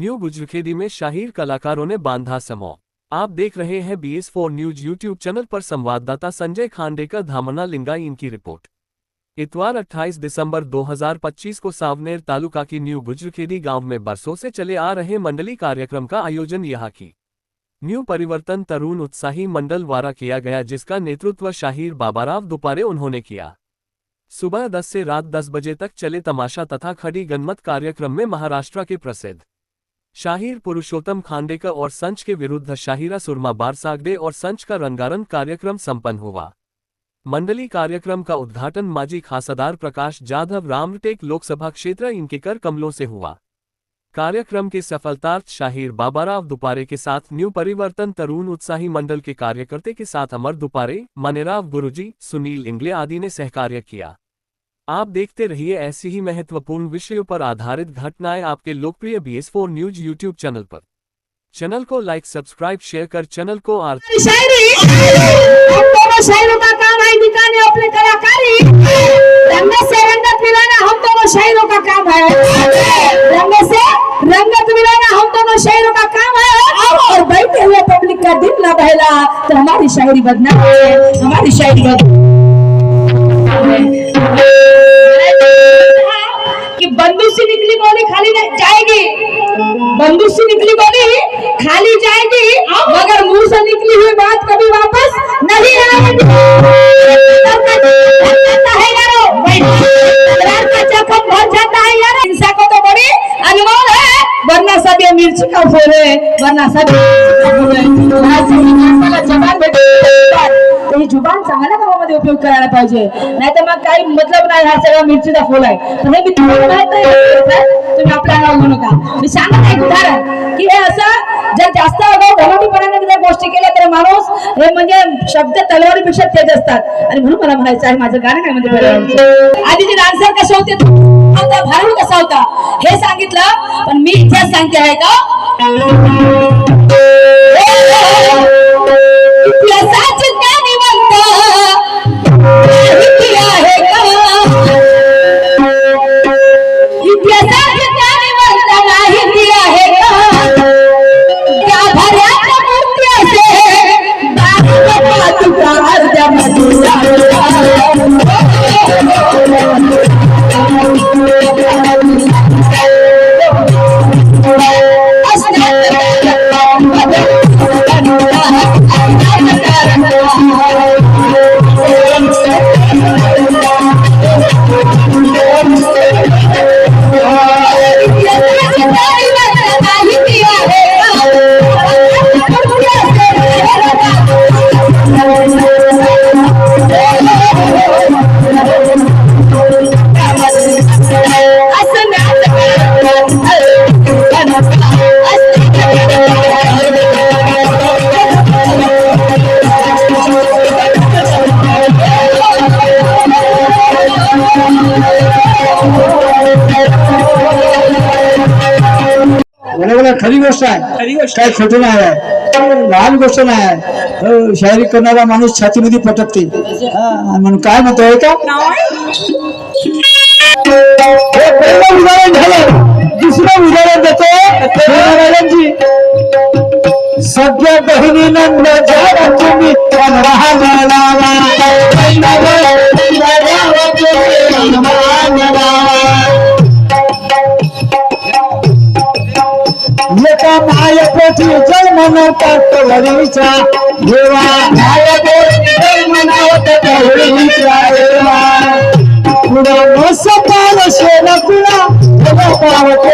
New गुजरखेदी में शाहीर कलाकारों ने बांधा समो आप देख रहे हैं B S four news YouTube channel पर संवाददाता संजय खांडेकर, धामना लिंगाई इनकी रिपोर्ट। इतवार 28 दिसंबर 2025 को सावनेर तालुका की न्यू गुजरखेदी गाँव में बरसों से चले आ रहे मंडली कार्यक्रम का आयोजन यहाँ की। न्यू परिवर्तन तरुण उत्साही मंडल द्वारा किया गया, जिसका नेतृत्व शाहीर बाबाराव दुपारे उन्होंने किया। सुबह 10 से रात 10 बजे तक चले तमाशा तथा खड़ी गनमत कार्यक्रम में महाराष्ट्र के प्रसिद्ध। शाहीर पुरुषोत्तम खांडेकर और संच के विरुद्ध शाहिरा सुरमा बारसागडे और संच का रंगारंग कार्यक्रम संपन्न हुआ। मंडली कार्यक्रम का उद्घाटन माजी खासदार प्रकाश जाधव रामटेक लोकसभा क्षेत्र इनके कर कमलों से हुआ। कार्यक्रम के सफलतार्थ शाहीर बाबाराव दुपारे के साथ न्यू परिवर्तन तरुण उत्साही मंडल के कार्यकर्ते के साथ अमर दुपारे, मनेराव गुरुजी, सुनील इंगले आदि ने सहकार्य किया। आप देखते रहिए ऐसी ही महत्वपूर्ण विषयों पर आधारित घटनाएँ आपके लोकप्रिय B S four news YouTube channel पर। चैनल को लाइक सब्सक्राइब शेयर कर चैनल को आर शायरी। काम है। हम दोनों शायरों का काम है। और बैठे हुए पब्लिक का दिल बहला तो हमारी शायरी बदनाम है। हमारी शायरी बदनाम कि बंदूक से निकली गोली खाली जाएगी। बंदूक से निकली गोली खाली जाएगी, मगर मुँह से निकली हुई बात कभी वापस नहीं वरना मिर्ची का फूल है, वरना सब जबान भेटते उपयोग करायला पाहिजे. नाही तर मग काही मतलब नाही हा सगळा मिरचीचा फुल आहे. तर हे मी तुम्हाला माहीत नाही तुम्ही आपल्या नाव घेऊ नका. मी सांगत आहे उदाहरण की हे असं जर जास्त अगाऊ घमंडीपणाने जर गोष्टी केल्या तर माणूस हे म्हणजे शब्द तलवारीपेक्षा तेज असतात. आणि म्हणून मला म्हणायचं आहे माझं गाणं काय म्हणजे आधीचे डान्सर कसे होते होता भारू कसा होता? हे सांगितलं पण मी इतिहास सांगते आहे का? काय खोटं नाही आहे. लहान गोष्ट नाही आहे. हो, शायरी करणारा माणूस छातीमध्ये पटकते. म्हणून काय म्हणतोय हो का? उदाहरण झालं. दुसरं उदाहरण देतो. मॅडमजी सगळ्या बहिणी नंद झाला तुम्ही राहा जय कवरीचा देवा मायपोटी जय मनवता कवरीचा देवा कुणा मस पाल कुणा पावतो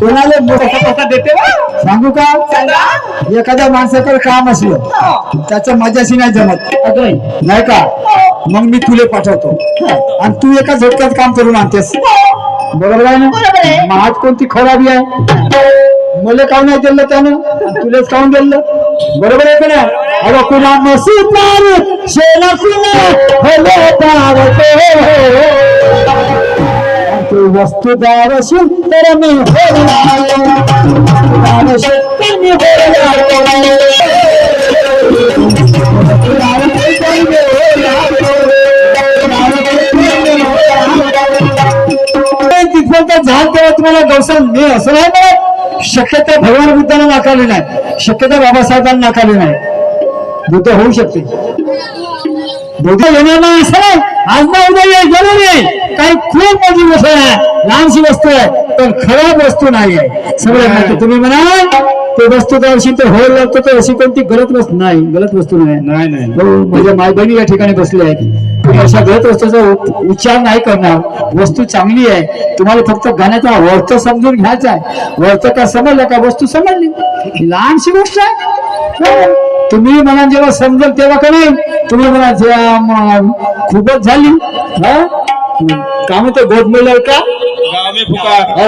कोणाला मोठा देते सांगू का? एखाद्या माणसाकडे काम असलं त्याचं माझ्याशी नाही जमत. नाही का? मग मी तुले पाठवतो. आणि तू एका झटक्यात काम करून आणतेस. बरोबर आहे बरोबर आहे. ना मग आज कोणती खराबी आहे मला काऊन नाही दिलं त्यानं? आणि तुलाच काऊन दिलं बरोबर आहे का नाही? अगं कुणा मारू? शेला पावतो तू असेल तर मी तर मी मला गौसम मी असं नाही म्हणत. शक्यता भगवान बुद्धाला नाकारली नाही. शक्यता बाबासाहेबांना नाकारली नाही. बुद्ध होऊ शकते बुद्ध येणार नाही असं नाही. आज ना उद्या जरूर येईल. काही खूप मोठी गोष्ट आहे. लहानशी वस्तू आहे पण खराब वस्तू नाही आहे सगळं माहिती तुम्ही म्हणाल ते वस्तू त्या दिवशी ते होईल लागतो तर अशी कोणती गलत वस्तू नाही गलत वस्तू नाही. नाही नाही हो, माझ्या माय बहिणी या ठिकाणी बसले आहेत. अशा गलत वस्तूचा विचार उच्चार नाही करणार. वस्तू चांगली आहे. तुम्हाला फक्त गाण्याचा वर्थ समजून घ्यायचा आहे. वर्थ का समजला का? वस्तू समजली. लहानशी गोष्ट आहे. तुम्ही मला जेव्हा समजेल तेव्हा का तुम्ही म्हणा जे- खूपच झाली. हा? का म्हणते गोद मिळेल का?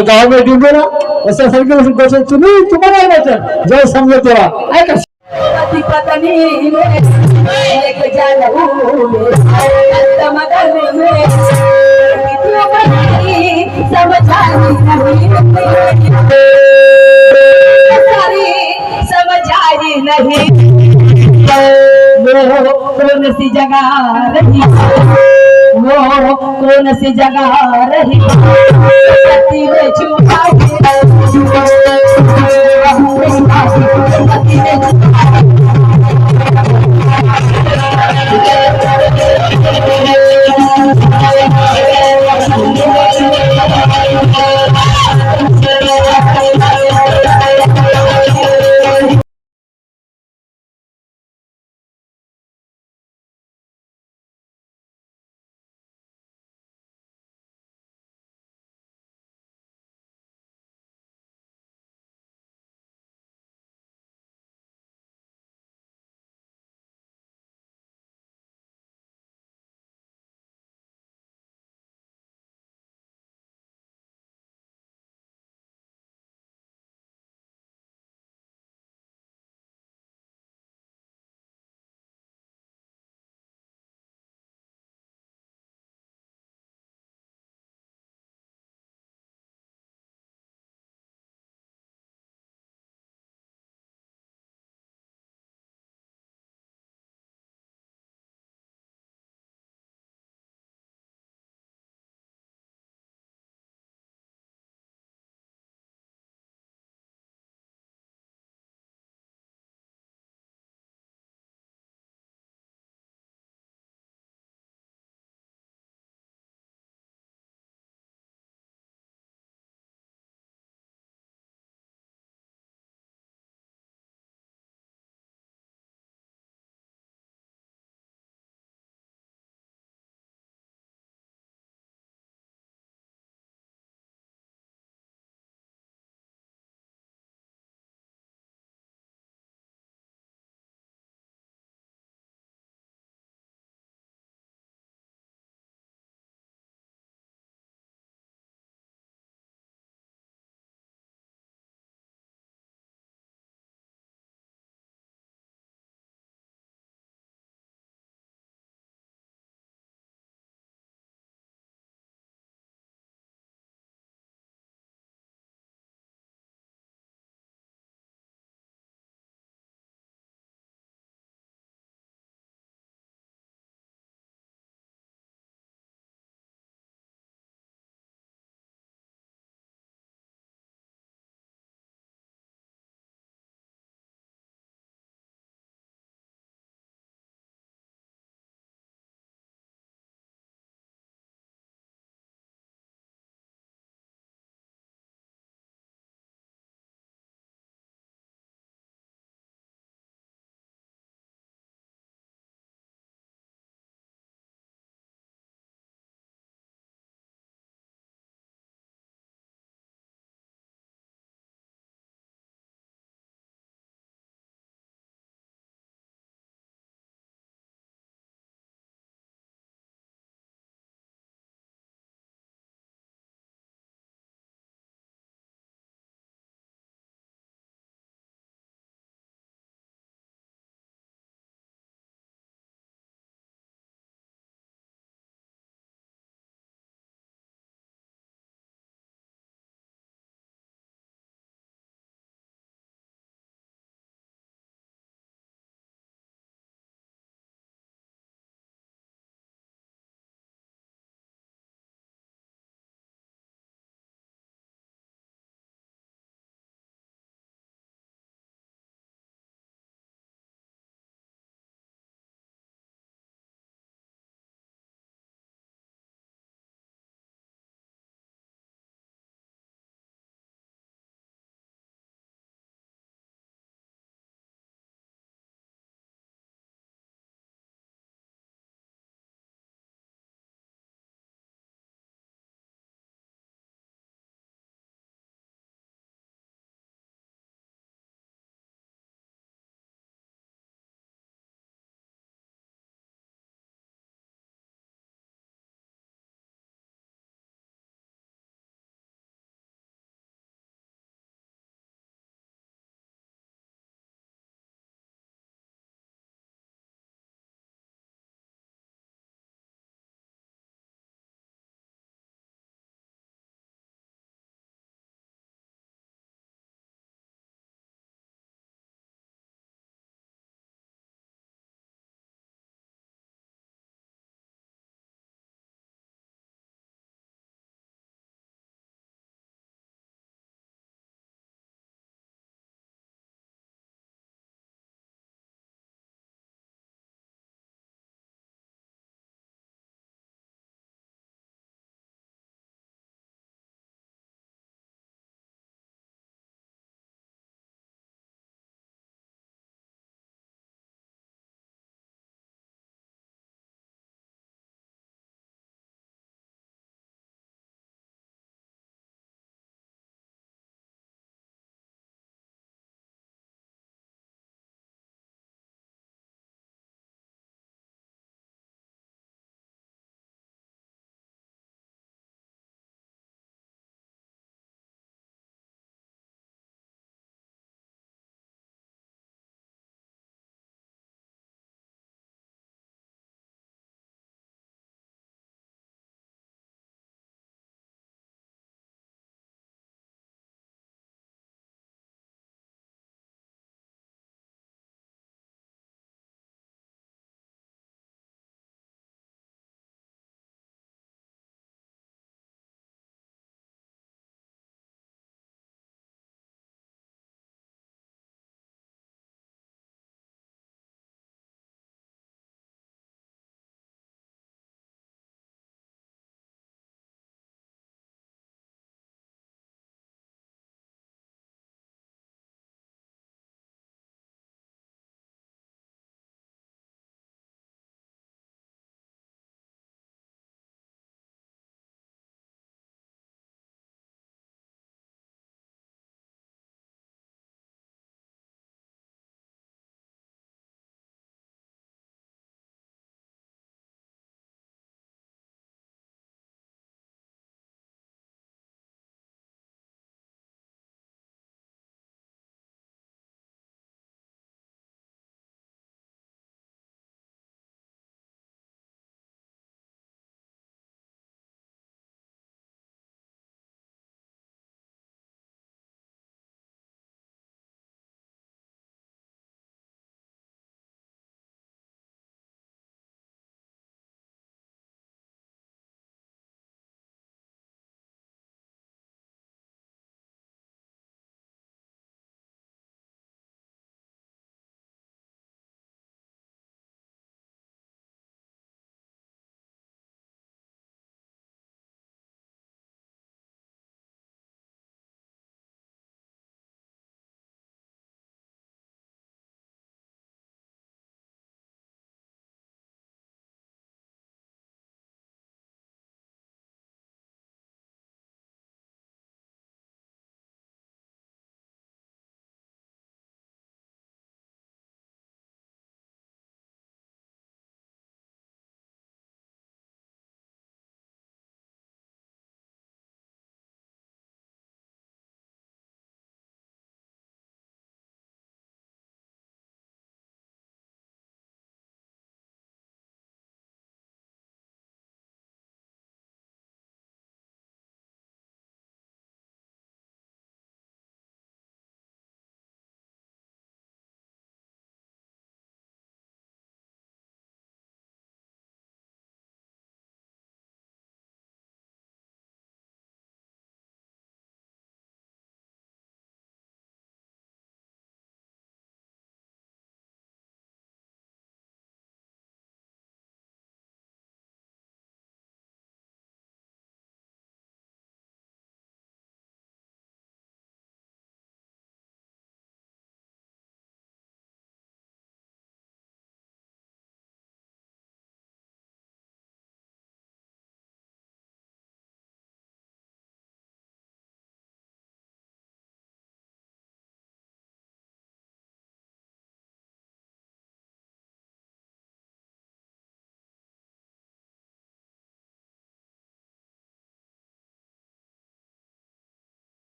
गाव में पुकार असं सारखं तुम्ही तुम्हाला जेव्हा समजेल तेव्हा. ऐका. पति पत्नी में एक जन हुए। अंत मदन में समझाई नहीं सारी समझाई नहीं। वो कौन सी जगह रही? वो कौन सी जगह रही? पति ने छुपाई।